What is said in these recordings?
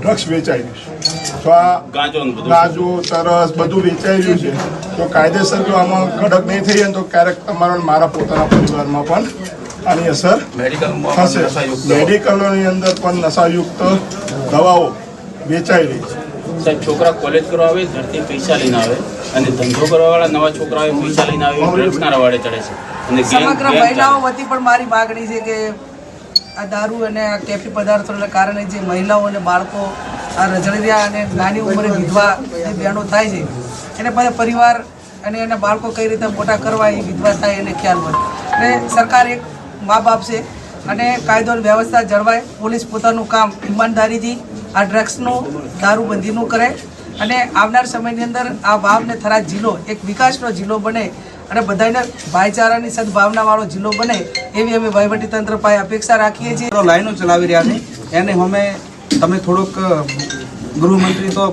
Drugs વેચાયેલું છે. ગાજો તરસ બધું વેચાયેલું છે. તો કાયદેસર જો આમાં કડક નહીં થઈ તો ક્યારેક તમારો મારા પોતાના પરિવારમાં પણ આની અસર થશે. મેડિકલોની અંદર પણ નશાયુક્ત દવાઓ વેચાઈ રહી છે સાહેબ છોકરા કોલેજ કરવા આવે ઘરથી પૈસા લઈને આવે અને ધંધો કરવા વાળા નવા છોકરા પૈસા લઈને આવે ડ્રગ્સના રવાડે ચડે છે અને સમગ્ર મહિલાઓ. વતી પણ મારી માગણી છે કે આ દારૂ અને આ કેફી પદાર્થોના કારણે જે મહિલાઓ અને બાળકો આ રજળિયા અને નાની ઉંમરે વિધવા જે બહેનો થાય છે એને બધા પરિવાર અને એના બાળકો કઈ રીતે મોટા કરવા એ વિધવા થાય એને ખ્યાલ હોય અને સરકાર એક મા બાપ છે અને કાયદો વ્યવસ્થા જળવાય. પોલીસ પોતાનું કામ ઈમાનદારીથી આ ડ્રગ્સનું, દારૂબંધીનું કરે અને આવનાર સમયની અંદર આ વાવ ને થરાદ જિલ્લો એક વિકાસનો જિલ્લો બને અને બધાને ભાઈચારાની સદભાવનાવાળો જિલ્લો બને એવી અમે વહીવટીતંત્ર પાસે અપેક્ષા રાખીએ છીએ. લાઈનો ચલાવી રહ્યા છે. એને અમે તમે થોડુંક ગૃહમંત્રી તો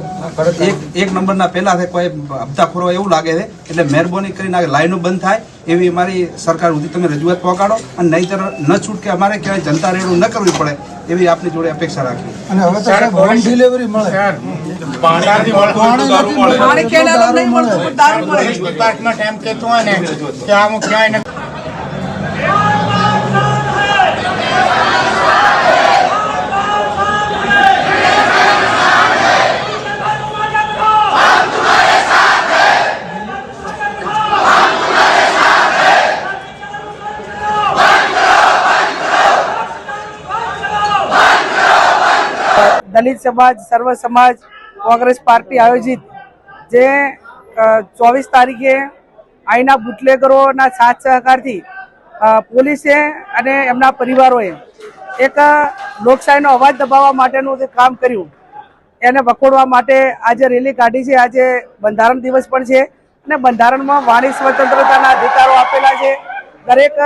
એક એક નંબરના પહેલા છે કોઈ હપ્તાખોરો એવું લાગે છે એટલે મહેરબાની કરીને આ લાઈનો બંધ થાય એવી અમારી સરકાર સુધી તમે રજૂઆત પહોંચાડો અને નહીતર ન છૂટકે અમારે ક્યાંય જનતા રેડું ન કરવી પડે એવી આપની જોડે અપેક્ષા રાખી અને હવે તો હોમ ડિલિવરી મળે. પાણી પાણી નથી મળતું. પાણી કેનાલ નહીં મળતું દારૂ મળે. ડિપાર્ટમેન્ટ એમ કહેતું હોય ને કે આમ ક્યાંય દલિત સમાજ, સર્વ સમાજ, કોંગ્રેસ પાર્ટી આયોજિત જે ચોવીસ તારીખે અહીંના બુટલેગરોના સાથ સહકારથી પોલીસે અને એમના પરિવારોએ એક લોકશાહીનો અવાજ દબાવવા માટેનું જે કામ કર્યું, એને વખોડવા માટે આજે રેલી કાઢી છે. આજે બંધારણ દિવસ પણ છે અને બંધારણમાં વાણી સ્વતંત્રતાના અધિકારો આપેલા છે. દરેક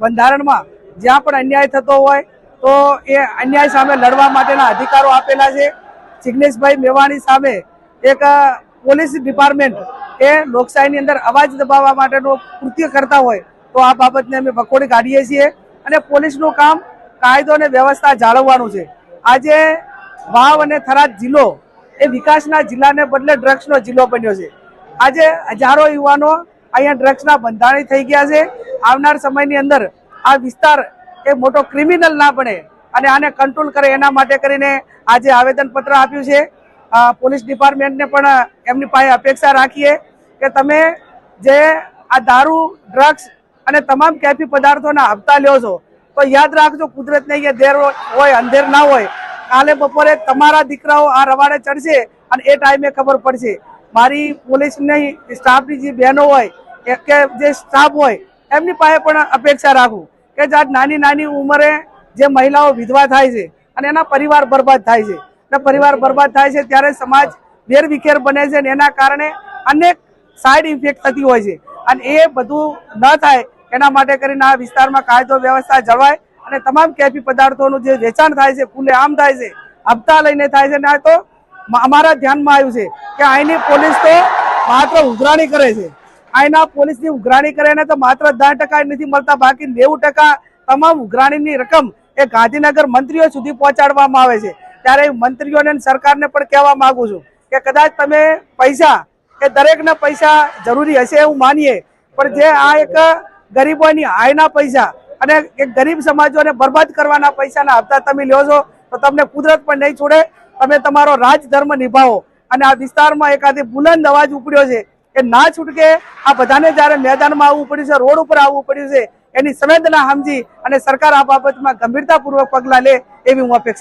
બંધારણમાં જ્યાં પણ અન્યાય થતો હોય તો એ અન્યાય સામે લડવા માટેના અધિકારો આપેલા છે. જિગ્નેશભાઈ મેવાણી સામે એક પોલીસ ડિપાર્ટમેન્ટ એ લોકશાહીની અંદર અવાજ દબાવવા માટેનું કૃત્ય કરતા હોય તો આ બાબતને અમે વખોડી કાઢીએ છીએ અને પોલીસનું કામ કાયદો અને વ્યવસ્થા જાળવવાનું છે. આજે વાવ અને થરાદ જિલ્લો એ વિકાસના જિલ્લાને બદલે ડ્રગ્સનો જિલ્લો બન્યો છે. આજે હજારો યુવાનો અહીંયા ડ્રગ્સના બંધાણી થઈ ગયા છે. આવનાર સમયની અંદર આ વિસ્તાર એ મોટો ક્રિમિનલ ના બને અને આને કંટ્રોલ કરે એના માટે કરીને આજે આવેદનપત્ર આપ્યું છે. પોલીસ ડિપાર્ટમેન્ટને પણ એમની પાસે અપેક્ષા રાખીએ કે તમે જે આ દારૂ ડ્રગ્સ અને તમામ કેફી પદાર્થોના હપ્તા લ્યો છો, તો યાદ રાખજો કુદરતને અહીંયા દેર હોય, અંધેર ના હોય. કાલે બપોરે તમારા દીકરાઓ આ રવાડે ચડશે અને એ ટાઈમે ખબર પડશે. મારી પોલીસની સ્ટાફની જે બહેનો હોય, કે જે સ્ટાફ હોય, એમની પાસે પણ અપેક્ષા રાખું. કે જે નાની નાની ઉંમરે જે મહિલાઓ વિધવા થાય છે અને એના પરિવાર બરબાદ થાય છે. અને પરિવાર બરબાદ થાય છે ત્યારે સમાજ વેરવિખેર બને છે અને એના કારણે અનેક સાઈડ ઇફેક્ટ થતી હોય છે. અને એ બધું ન થાય એના માટે કરીને આ વિસ્તારમાં કાયદો વ્યવસ્થા જળવાય અને તમામ કેફી પદાર્થોનું જે વેચાણ થાય છે, ખુલ્લે આમ થાય છે, હપ્તા લઈને થાય છે. ને તો અમારા ધ્યાનમાં આવ્યું છે કે અહીંની પોલીસ તો માત્ર ઉઘરાણી કરે છે. અહીંના પોલીસની ઉઘરાણી કરે ને તો માત્ર દસ ટકા નથી મળતા, બાકી નેવું ટકા તમામ ઉઘરાણીની રકમ એ ગાંધીનગર મંત્રીઓ સુધી પહોંચાડવામાં આવે છે. ત્યારે મંત્રીઓને સરકારને પણ કહેવા માગું છું કે કદાચ તમે પૈસા કે દરેકના પૈસા જરૂરી હશે એવું માનીએ, પણ જે આ એક ગરીબોની આયના પૈસા અને એક ગરીબ સમાજોને બરબાદ કરવાના પૈસાના હપ્તા તમે લ્યો છો, તો તમને કુદરત પણ નહીં છોડે. તમે તમારો રાજધર્મ નિભાવો. અને આ વિસ્તારમાં એકાદી બુલંદ અવાજ ઉપડ્યો છે એ ના છૂટકે આ બધાને જ્યારે મેદાનમાં આવવું પડ્યું છે, રોડ ઉપર આવવું પડ્યું છે, એની સંવેદના સમજી અને સરકાર આ બાબતમાં ગંભીરતાપૂર્વક પગલાં લે એવી હું અપેક્ષા